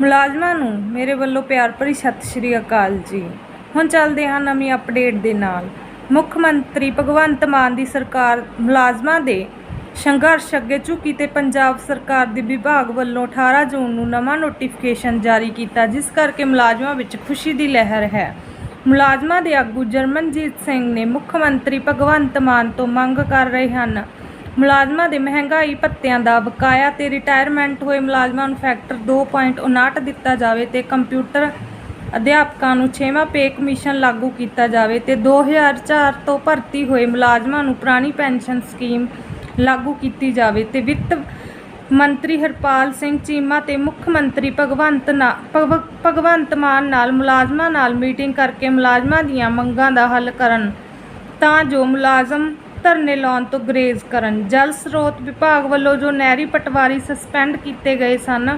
ਮੁਲਾਜ਼ਮਾਂ ਨੂੰ ਮੇਰੇ ਵੱਲੋਂ ਪਿਆਰ ਭਰੀ ਸਤਿ ਸ਼੍ਰੀ ਅਕਾਲ ਜੀ। ਹੁਣ ਚੱਲਦੇ ਹਾਂ ਨਵੀਂ ਅਪਡੇਟ ਦੇ ਨਾਲ। ਮੁੱਖ ਮੰਤਰੀ ਭਗਵੰਤ ਮਾਨ ਦੀ ਸਰਕਾਰ ਮੁਲਾਜ਼ਮਾਂ ਦੇ ਸੰਘਰਸ਼ ਅੱਗੇ ਝੁਕੀ ਤੇ ਪੰਜਾਬ ਸਰਕਾਰ ਦੇ ਵਿਭਾਗ ਵੱਲੋਂ 18 ਜੂਨ ਨੂੰ ਨਵਾਂ ਨੋਟੀਫਿਕੇਸ਼ਨ ਜਾਰੀ ਕੀਤਾ, ਜਿਸ ਕਰਕੇ ਮੁਲਾਜ਼ਮਾਂ ਵਿੱਚ ਖੁਸ਼ੀ ਦੀ ਲਹਿਰ ਹੈ। ਮੁਲਾਜ਼ਮਾਂ ਦੇ ਆਗੂ ਜਰਮਨਜੀਤ ਸਿੰਘ ਨੇ ਮੁੱਖ ਮੰਤਰੀ ਭਗਵੰਤ ਮਾਨ ਤੋਂ ਮੰਗ ਕਰ ਰਹੇ ਹਨ ਮੁਲਾਜ਼ਮਾਂ ਦੇ ਮਹਿੰਗਾਈ ਭੱਤਿਆਂ ਦਾ ਬਕਾਇਆ ਤੇ ਰਿਟਾਇਰਮੈਂਟ ਹੋਏ ਮੁਲਾਜ਼ਮਾਂ ਨੂੰ ਫੈਕਟਰ 2.59 ਦਿੱਤਾ ਜਾਵੇ ਤੇ ਕੰਪਿਊਟਰ ਅਧਿਆਪਕਾਂ ਨੂੰ 6ਵਾਂ ਪੇ ਕਮਿਸ਼ਨ ਲਾਗੂ ਕੀਤਾ ਜਾਵੇ ਤੇ 2004 ਤੋਂ ਭਰਤੀ ਹੋਏ ਮੁਲਾਜ਼ਮਾਂ ਨੂੰ ਪੁਰਾਣੀ ਪੈਨਸ਼ਨ ਸਕੀਮ ਲਾਗੂ ਕੀਤੀ ਜਾਵੇ ਤੇ ਵਿੱਤ ਮੰਤਰੀ ਹਰਪਾਲ ਸਿੰਘ ਚੀਮਾ ਤੇ ਮੁੱਖ ਮੰਤਰੀ ਭਗਵੰਤ ਨਾ ਭਗਵ- ਭਗਵੰਤ ਮਾਨ ਨਾਲ ਮੁਲਾਜ਼ਮਾਂ ਨਾਲ ਮੀਟਿੰਗ ਕਰਕੇ ਮੁਲਾਜ਼ਮਾਂ ਦੀਆਂ ਮੰਗਾਂ ਦਾ ਹੱਲ ਕਰਨ। ਤਾਂ ਜੋ ਮੁਲਾਜ਼ਮ ਧਰਨੇ ਲਾਉਣ ਤੋਂ ਗਰੇਜ਼ ਕਰਨ। ਜਲ ਸਰੋਤ ਵਿਭਾਗ ਵੱਲੋਂ ਜੋ ਨਹਿਰੀ ਪਟਵਾਰੀ ਸਸਪੈਂਡ ਕੀਤੇ ਗਏ ਸਨ,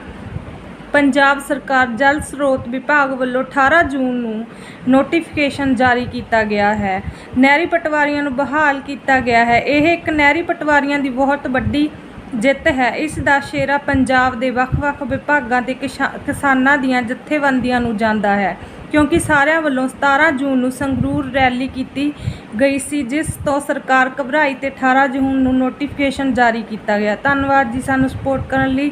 ਪੰਜਾਬ ਸਰਕਾਰ ਜਲ ਸਰੋਤ ਵਿਭਾਗ ਵੱਲੋਂ 18 ਜੂਨ ਨੂੰ ਨੋਟੀਫਿਕੇਸ਼ਨ ਜਾਰੀ ਕੀਤਾ ਗਿਆ ਹੈ। ਨਹਿਰੀ ਪਟਵਾਰੀਆਂ ਨੂੰ ਬਹਾਲ ਕੀਤਾ ਗਿਆ ਹੈ। ਇਹ ਇੱਕ ਨਹਿਰੀ ਪਟਵਾਰੀਆਂ ਦੀ ਬਹੁਤ ਵੱਡੀ ਜਿੱਤ ਹੈ। ਇਸ ਦਾ ਸ਼ੇਰਾ ਪੰਜਾਬ ਦੇ ਵੱਖ-ਵੱਖ ਵਿਭਾਗਾਂ ਤੇ ਕਿਸਾਨਾਂ ਦੀਆਂ ਜਥੇਬੰਦੀਆਂ ਨੂੰ ਜਾਂਦਾ ਹੈ। ਕਿਉਂਕਿ ਸਾਰਿਆਂ ਵੱਲੋਂ 17 ਜੂਨ ਨੂੰ ਸੰਗਰੂਰ ਰੈਲੀ ਕੀਤੀ ਗਈ ਸੀ, ਜਿਸ ਤੋਂ ਸਰਕਾਰ ਘਬਰਾਈ ਤੇ 18 ਜੂਨ ਨੂੰ ਨੋਟੀਫਿਕੇਸ਼ਨ ਜਾਰੀ ਕੀਤਾ ਗਿਆ। ਧੰਨਵਾਦ ਜੀ ਸਾਨੂੰ ਸਪੋਰਟ ਕਰਨ ਲਈ।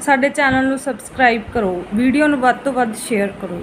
ਸਾਡੇ ਚੈਨਲ ਨੂੰ ਸਬਸਕ੍ਰਾਈਬ ਕਰੋ। ਵੀਡੀਓ ਨੂੰ ਵੱਧ ਤੋਂ ਵੱਧ ਸ਼ੇਅਰ ਕਰੋ।